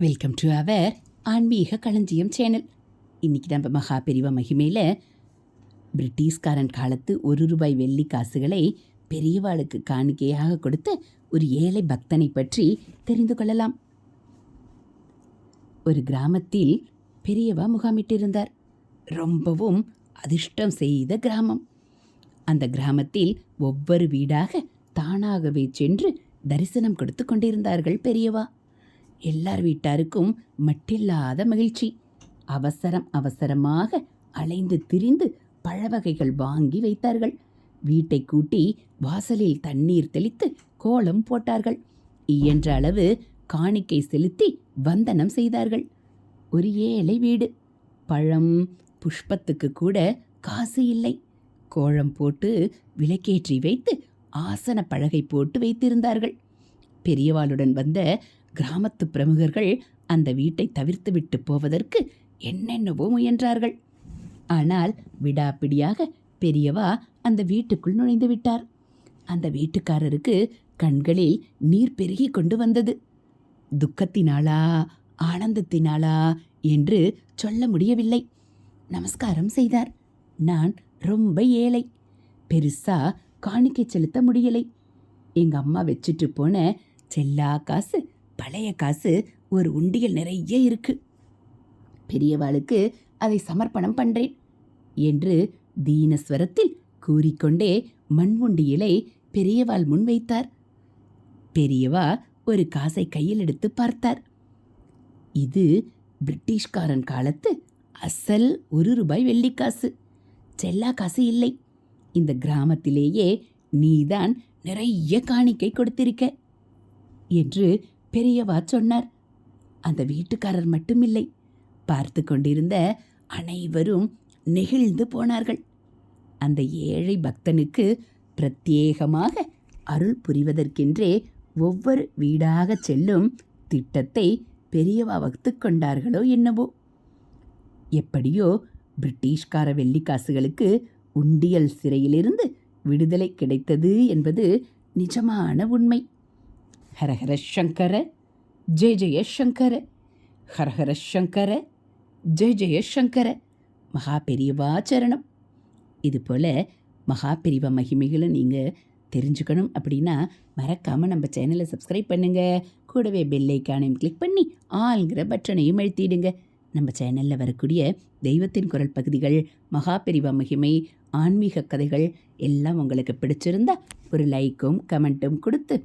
Welcome to our ஆன்மீக களஞ்சியம் channel இன்றைக்கி நம்ம மகா பெரிவ மகிமையில் பிரிட்டிஷ்காரன் காலத்து ஒரு ரூபாய் வெள்ளி காசுகளை பெரியவாளுக்கு காணிக்கையாக கொடுத்த ஒரு ஏழை பக்தனை பற்றி தெரிந்து கொள்ளலாம். ஒரு கிராமத்தில் பெரியவா முகாமிட்டிருந்தார். ரொம்பவும் அதிர்ஷ்டம் செய்த கிராமம். அந்த கிராமத்தில் ஒவ்வொரு வீடாக தானாகவே சென்று தரிசனம் கொடுத்து கொண்டிருந்தார்கள் பெரியவா. எல்லார் வீட்டாருக்கும் மட்டில்லாத மகிழ்ச்சி. அவசரம் அவசரமாக அலைந்து திரிந்து பழவகைகள் வாங்கி வைத்தார்கள். வீட்டை கூட்டி வாசலில் தண்ணீர் தெளித்து கோலம் போட்டார்கள். இயன்ற அளவு காணிக்கை செலுத்தி வந்தனம் செய்தார்கள். ஒரு ஏழை வீடு. பழம் புஷ்பத்துக்கு கூட காசு இல்லை. கோலம் போட்டு விளக்கேற்றி வைத்து ஆசன பழகை போட்டு வைத்திருந்தார்கள். பெரியவாளுடன் வந்த கிராமத்து பிரமுகர்கள் அந்த வீட்டை தவிர்த்துவிட்டு போவதற்கு என்னென்னவோ முயன்றார்கள். ஆனால் விடாப்பிடியாக பெரியவா அந்த வீட்டுக்குள் நுழைந்து விட்டார். அந்த வீட்டுக்காரருக்கு கண்களில் நீர் பெருகி கொண்டு வந்தது. துக்கத்தினாளா ஆனந்தத்தினாளா என்று சொல்ல முடியவில்லை. நமஸ்காரம் செய்தார். நான் ரொம்ப ஏழை. பெருசா காணிக்கை செலுத்த முடியலை. எங்க அம்மா வச்சுட்டு போன செல்லா காசு பழைய காசு ஒரு உண்டியல் நிறைய இருக்கு. பெரியவாளுக்கு அதை சமர்ப்பணம் பண்றேன் என்று தீனஸ்வரத்தில் கூறிக்கொண்டே மண் உண்டியலை பெரியவாள் முன் வைத்தார். பெரியவா ஒரு காசை கையில் எடுத்து பார்த்தார். இது பிரிட்டிஷ்காரன் காலத்து அசல் ஒரு ரூபாய் வெள்ளிக்காசு செல்லா காசு இல்லை. இந்த கிராமத்திலேயே நீதான் நிறைய காணிக்கை கொடுத்திருக்க என்று பெரியவா சொன்னார். அந்த வீட்டுக்காரர் மட்டுமில்லை. பார்த்து கொண்டிருந்த அனைவரும் நெகிழ்ந்து போனார்கள். அந்த ஏழை பக்தனுக்கு பிரத்யேகமாக அருள் புரிவதற்கென்றே ஒவ்வொரு வீடாக செல்லும் திட்டத்தை பெரியவா வகுத்து கொண்டார்களோ என்னவோ. எப்படியோ பிரிட்டிஷ்கார வெள்ளிக்காசுகளுக்கு உண்டியல் சிறையிலிருந்து விடுதலை கிடைத்தது என்பது நிஜமான உண்மை. ஹரஹர சங்கர ஜெய ஜெய சங்கர ஹரஹர சங்கர ஜெய ஜெய சங்கர மகா பெரியவா சரணம் இது போல் மகா பெரியவா மகிமைகளை நீங்கள் தெரிஞ்சுக்கணும் அப்படின்னா மறக்காமல் நம்ம சேனலை சப்ஸ்கிரைப் பண்ணுங்கள் கூடவே பெல் ஐக்கானையும் கிளிக் பண்ணி ஆளுங்கிற பட்டனையும் அழுத்திடுங்க. நம்ம சேனலில் வரக்கூடிய தெய்வத்தின் குரல் பகுதிகள் மகா பெரிவா மகிமை ஆன்மீக கதைகள் எல்லாம் உங்களுக்கு பிடிச்சிருந்தா ஒரு லைக்கும் கமெண்ட்டும் கொடுத்து